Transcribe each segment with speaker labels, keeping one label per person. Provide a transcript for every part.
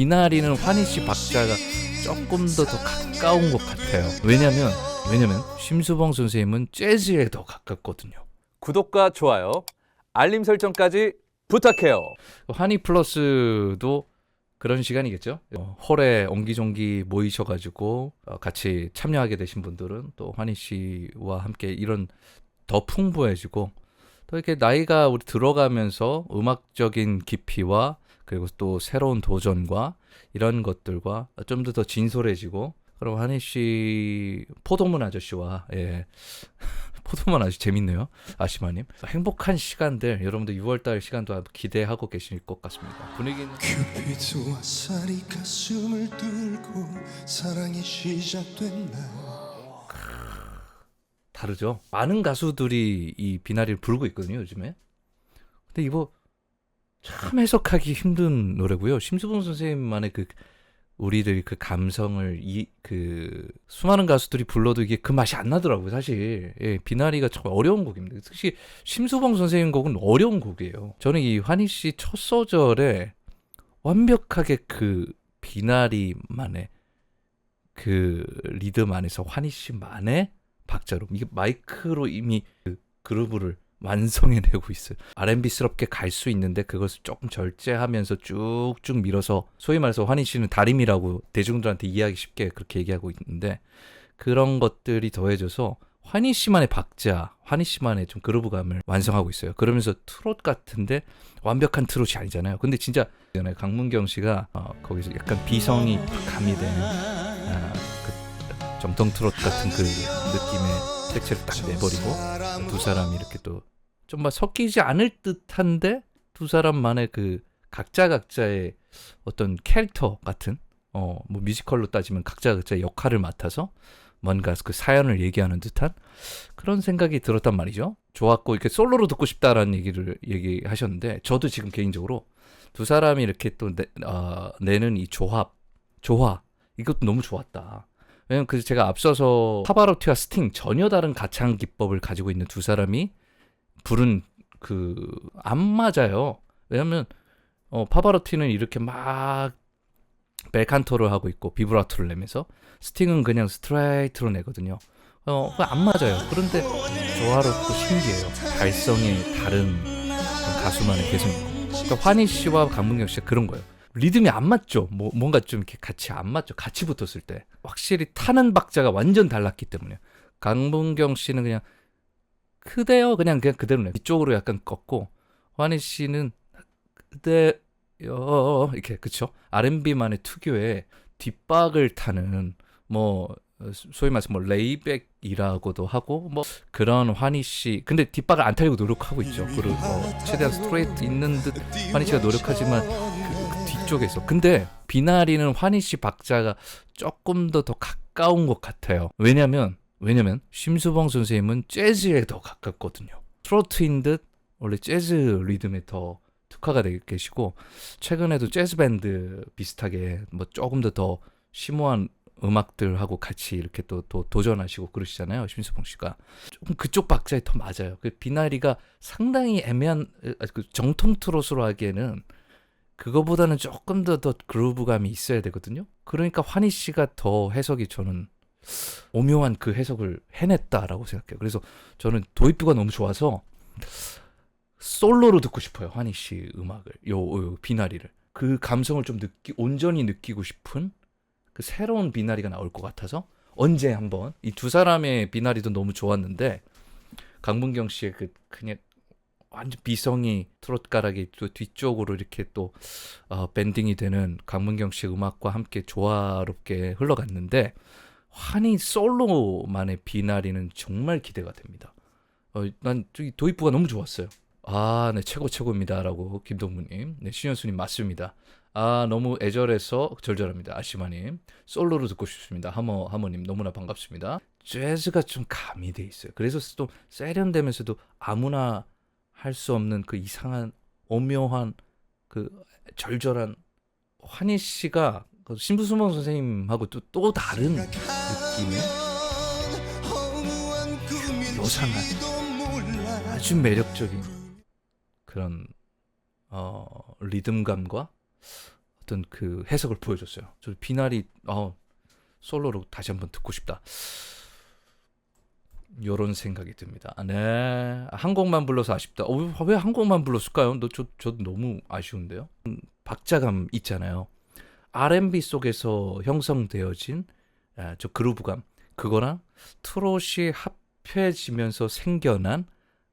Speaker 1: 비나리는 환희 씨 박자가 조금 더 더 가까운 것 같아요. 왜냐면 왜냐면 심수봉 선생님은 재즈에 더 가깝거든요.
Speaker 2: 구독과 좋아요, 알림 설정까지 부탁해요.
Speaker 1: 환희 플러스도 그런 시간이겠죠. 어, 홀에 옹기종기 모이셔가지고 어, 같이 참여하게 되신 분들은 또 환희 씨와 함께 이런 더 풍부해지고 또 이렇게 나이가 우리 들어가면서 음악적인 깊이와 그리고 또 새로운 도전과 이런 것들과 좀 더 더 진솔해지고 그럼 환희 씨 포도문 아저씨와 예 포도문 아주 재밌네요 아시마님 행복한 시간들 여러분들 6월달 시간도 기대하고 계실 것 같습니다 분위기는
Speaker 3: 큐피드와 쌀이 가슴을 뚫고 사랑이 시작된 날
Speaker 1: 다르죠. 많은 가수들이 이 비나리를 부르고 있거든요, 요즘에. 근데 이거 참 해석하기 힘든 노래고요. 심수봉 선생님만의 그 우리들이 그 감성을 이 그 수많은 가수들이 불러도 이게 그 맛이 안 나더라고요, 사실. 예, 비나리가 참 어려운 곡입니다. 특히 심수봉 선생님 곡은 어려운 곡이에요. 저는 이 환희 씨 첫 소절에 완벽하게 그 비나리만의 그 리듬 안에서 환희 씨만의 박자로 이게 마이크로 이미 그 그루브를 완성해내고 있어요. R&B스럽게 갈 수 있는데 그것을 조금 절제하면서 쭉쭉 밀어서 소위 말해서 환희 씨는 다림이라고 대중들한테 이해하기 쉽게 그렇게 얘기하고 있는데 그런 것들이 더해져서 환희 씨만의 박자, 환희 씨만의 좀 그루브감을 완성하고 있어요. 그러면서 트롯 같은데 완벽한 트롯이 아니잖아요. 근데 진짜 강문경 씨가 어, 거기서 약간 비성이 가미되는 아, 그 정통 트롯 같은 그 느낌의 색채를 딱 내버리고 두 사람이 이렇게 또 좀 막 섞이지 않을 듯한데 두 사람만의 그 각자 각자의 어떤 캐릭터 같은 어 뭐 뮤지컬로 따지면 각자 각자의 역할을 맡아서 뭔가 그 사연을 얘기하는 듯한 그런 생각이 들었단 말이죠. 좋았고 이렇게 솔로로 듣고 싶다라는 얘기를 얘기하셨는데 저도 지금 개인적으로 두 사람이 이렇게 또 내, 어, 내는 이 조합 조화 이것도 너무 좋았다. 왜냐면 그 제가 앞서서 파바로티와 스팅 전혀 다른 가창 기법을 가지고 있는 두 사람이 부른 그 안 맞아요. 왜냐면 어 파바로티는 이렇게 막 벨칸토를 하고 있고 비브라토를 내면서 스팅은 그냥 스트레이트로 내거든요. 어, 안 맞아요. 그런데 조화롭고 신기해요. 발성이 다른 가수만의 개성이고. 그러니까 환희 씨와 강문경 씨가 그런 거예요. 리듬이 안 맞죠. 뭐 뭔가 좀 이렇게 같이 안 맞죠. 같이 붙었을 때 확실히 타는 박자가 완전 달랐기 때문에 강문경 씨는 그냥 그대요 그냥 그냥 그대로 내 이쪽으로 약간 꺾고 환희 씨는 그대요 이렇게 그쵸 R&B만의 특유의 뒷박을 타는 뭐 어, 소위 말해서 뭐 레이백이라고도 하고 뭐 그런 환희 씨 근데 뒷박을 안 타려고 노력하고 있죠. 그리고 어, 최대한 스트레이트 있는 듯 환희 씨가 노력하지만 그, 그 뒤쪽에서 근데 비나리는 환희 씨 박자가 조금 더 더 가까운 것 같아요. 왜냐면 왜냐면 심수봉 선생님은 재즈에 더 가깝거든요. 트로트인 듯 원래 재즈 리듬에 더 특화가 되어 계시고 최근에도 재즈 밴드 비슷하게 뭐 조금 더 더 심오한 음악들하고 같이 이렇게 또, 또 도전하시고 그러시잖아요. 심수봉 씨가. 조금 그쪽 박자에 더 맞아요. 그 비나리가 상당히 애매한 아, 그 정통 트롯으로 하기에는 그거보다는 조금 더 더 그루브감이 있어야 되거든요. 그러니까 환희 씨가 더 해석이 저는 오묘한 그 해석을 해냈다라고 생각해요. 그래서 저는 도입부가 너무 좋아서 솔로로 듣고 싶어요. 환희 씨 음악을. 요, 요 비나리를. 그 감성을 좀 느끼 온전히 느끼고 싶은 그 새로운 비나리가 나올 것 같아서 언제 한번 이 두 사람의 비나리도 너무 좋았는데 강문경 씨의 그 그냥 완전 비성이 트롯 가락이 또 뒤쪽으로 이렇게 또 어, 밴딩이 되는 강문경 씨 음악과 함께 조화롭게 흘러갔는데 환희 솔로만의 비나리는 정말 기대가 됩니다. 어, 난 도입부가 너무 좋았어요. 아, 네, 최고 최고입니다라고 김동무님, 네, 신현수님 맞습니다. 아, 너무 애절해서 절절합니다. 아시마님 솔로로 듣고 싶습니다. 하모 하모님 너무나 반갑습니다. 재즈가 좀 가미돼 있어요. 그래서 또 세련되면서도 아무나 할 수 없는 그 이상한 오묘한 그 절절한 환희 씨가 그 신부수몽 선생님하고 또, 또 다른 느낌의 요상한 아주 매력적인 그런 어, 리듬감과 어떤 그 해석을 보여줬어요. 저 비나리 어 솔로로 다시 한번 듣고 싶다. 요런 생각이 듭니다. 네. 한 곡만 불러서 아쉽다. 어, 왜한 곡만 불렀을까요? 너, 저, 저 너무 아쉬운데요? 음, 박자감 있잖아요. R&B 속에서 형성되어진 아, 저 그루브감. 그거랑 트롯이 합해지면서 생겨난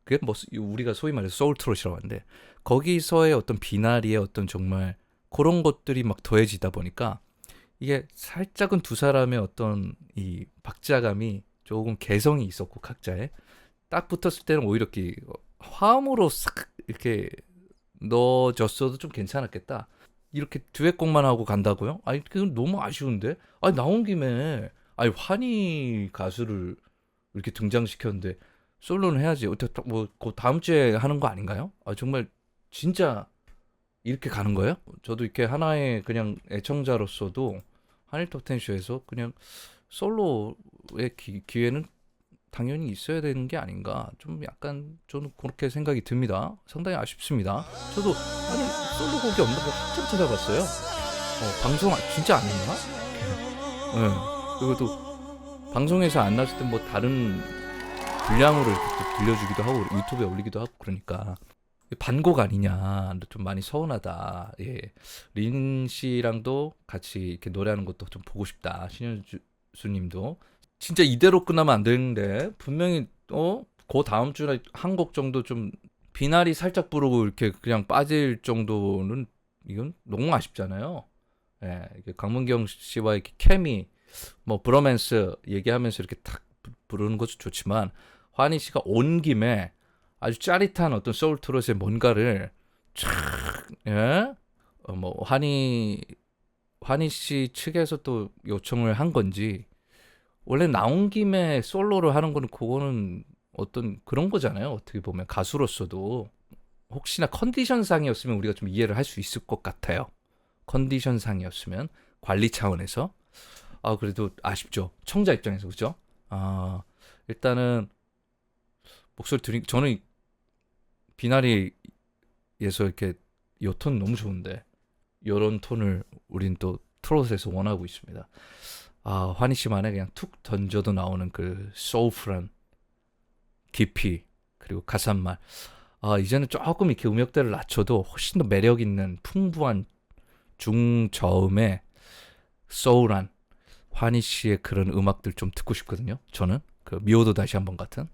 Speaker 1: 그게 뭐 우리가 소위 말해서 소울 트롯이라고 하는데 거기서의 어떤 비나리의 어떤 정말 그런 것들이 막 더해지다 보니까 이게 살짝은 두 사람의 어떤 이 박자감이 조금 개성이 있었고 각자에 딱 붙었을 때는 오히려 이렇게 화음으로 싹 이렇게 넣어줬어도 좀 괜찮았겠다. 이렇게 듀엣곡만 하고 간다고요? 아니 그건 너무 아쉬운데. 아니 나온 김에 아니 환희 가수를 이렇게 등장시켰는데 솔로는 해야지. 어떻게 뭐그 다음 주에 하는 거 아닌가요? 아 정말 진짜 이렇게 가는 거예요? 저도 이렇게 하나의 그냥 애청자로서도 한일 톱텐쇼에서 그냥 솔로의 기, 기회는 당연히 있어야 되는 게 아닌가. 좀 약간 저는 그렇게 생각이 듭니다. 상당히 아쉽습니다. 저도 아니 솔로 곡이 없는 거 한참 찾아봤어요. 어, 방송 안- 진짜 안 했나? 네. 그리고 또 방송에서 안 나왔을 때뭐 다른 분량으로 들려주기도 하고 유튜브에 올리기도 하고 그러니까. 반곡 아니냐 좀 많이 서운하다. 예. 린 씨랑도 같이 이렇게 노래하는 것도 좀 보고 싶다. 신현 수님도 진짜 이대로 끝나면 안 되는데 분명히 어그 다음 주에 한 곡 정도 좀 비나리 살짝 부르고 이렇게 그냥 빠질 정도는 이건 너무 아쉽잖아요. 예, 강문경 씨와 이렇게 케미 뭐 브로맨스 얘기하면서 이렇게 탁 부- 부르는 것도 좋지만 환희 씨가 온 김에 아주 짜릿한 어떤 소울 트롯의 뭔가를 촥 예? 어, 뭐 환희 환희 씨 측에서 또 요청을 한 건지 원래 나온 김에 솔로를 하는 거는 그거는 어떤 그런 거잖아요. 어떻게 보면 가수로서도 혹시나 컨디션상이었으면 우리가 좀 이해를 할 수 있을 것 같아요. 컨디션상이었으면 관리 차원에서 아 그래도 아쉽죠. 청자 입장에서 그죠? 아 일단은 목소리 들이 저는 비나리에서 이렇게 요 톤 너무 좋은데 요런 톤을 우린 또 트롯에서 원하고 있습니다. 아 환희 씨만의 그냥 툭 던져도 나오는 그 소울풀한 깊이 그리고 가사말 아 이제는 조금 이렇게 음역대를 낮춰도 훨씬 더 매력 있는 풍부한 중저음의 소울한 환희 씨의 그런 음악들 좀 듣고 싶거든요. 저는 그 미워도 다시 한번 같은